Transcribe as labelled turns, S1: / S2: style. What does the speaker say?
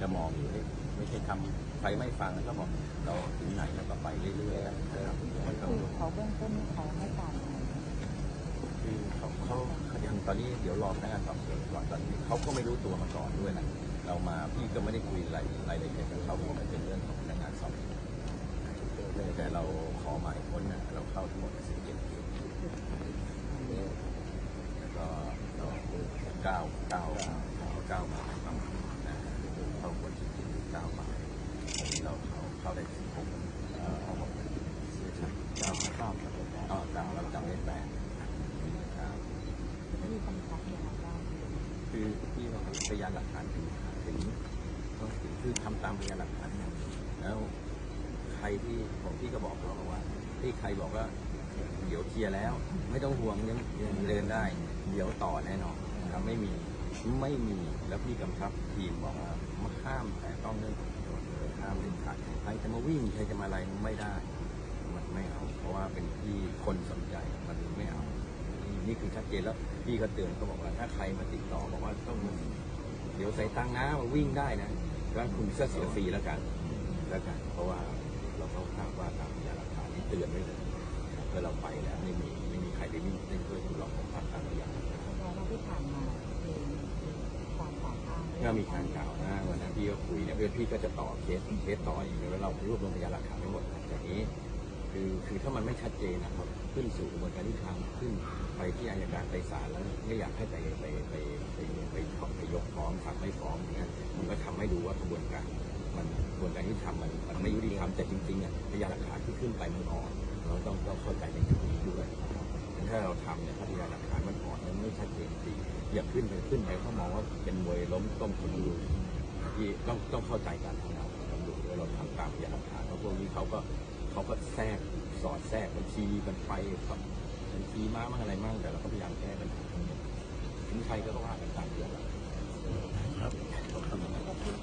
S1: จะมองอยู่ไม่ใช่ครไม่ฟังก็บอกเราถึงไหนเราก็ไปเรื่อยๆนะครับ
S2: คือเขาเบื้องต้นเขาให้การ
S1: คือเขาเขายังตอนนี้เดี๋ยวรอพนักงานสอบสวนก่อนตอนนี้เขาก็ไม่รู้ตัวมาก่อนด้วยนะเรามาพี่ก็ไม่ได้คุยรายรายละเอียดกับเขาเพราะมันเป็นเรื่องของพนักงานสอบสวนแต่เราขอหมายค้นนะเราเข้าทั้งหมด17เขตแล้วก็เราเก้าเก้าเก้าหมายประมาณนะเข้าคนที่เก้าหมายเราเขาเข้าได้สิบหกเอ่อเอาหมดเสียใจเก้าเก้าเก้าเก้าเราจำได้แปดครับ
S2: ที่กำชับยังไงบ้าง
S1: คือที่เราพยานหลักฐานถึงถึงก็คือทำตามพยานหลักฐานเนี่ยแล้วใครที่ผมพี่ก็บอกเขาบอกว่าที่ใครบอกว่าเดี๋ยวเคลียร์แล้ว ไม่ต้องห่วงยังยังเดินได้ เดี๋ยวต่อแน่นอนนะครับไม่มีไม่มีแล้วพี่กำชับทีมบอกว่ามาห้ามแต่ต้องเรื่องของกฎเลยห้ามเล่นขาดใครจะมาวิ่งใครจะมาอะไรไม่ได้มันไม่เอาเพราะว่าเป็นที่คนสนใจมันไม่เอา นี่นี่คือชัดเจนแล้วพี่ก็เตือนเขาบอกว่าถ้าใครมาติดต่อบอกว่าต้องเดี๋ยวใส่ตังค์นะมาวิ่งได้นะก็คุณก็เสียฟรีแล้วกันแล้วกัน เพราะว่าเราเขาทราบว่าตามพยานหลักฐานที่เตือนไว้เลยเมื่อเราไปแล้วไม่มีไม่มีใครไปวิ่งเล่นด้วยคุณหลอกผมตามพยานหลักฐาน
S2: เพราะว่าที่ผ่านมามีความต่อต้าน
S1: ก็มีการกล่าวนะวันนั้นพี่ก็คุยเนี่ยเพื่อนพี่ก็จะต่อเคสเคสต่ออีกแล้วเรารวบรวมพยานหลักฐานทั้งหมดอย่างนี้ คือคือถ้ามันไม่ชัดเจนนะครับขึ้นสู่กระบวนการยุติธรรมขึ้นไปที่อายการไปศาลแล้วไม่อยากให้ไปไปไปไปไปไปไปยกฟ้องสั่งไม่ฟ้องอย่างเงี้ยมันก็ทำให้ดูว่ากระบวนการมันกระบวนการยุติธรรมมันมันไม่ยุติธรรมแต่จริงๆอะพยานหลักฐานที่ขึ้นไปมันอ่อนเราต้องต้องเข้าใจในจุดนี้ด้วยถ้าเราทำเนี่ยพยานหลักฐานมันอ่อนมันไม่ชัดเจนจริงอย่าขึ้นไปขึ้นไปเขามองว่าเป็นมวยล้มต้มคนดูที่ต้องต้องเข้าใจการทำงานของตำรวจด้วยเราทำตามพยานหลักฐานเพราะพวกนี้เขาก็ เขาก็แทรกสอดแทรกบัญชีมันไปกับบัญชีม้ามั่งอะไรมั่งแต่เราก็พยายามแก้ปัญหาทั้งหมดถึงใครก็ว่ากันตามเรื่องครับ
S2: ก็พูด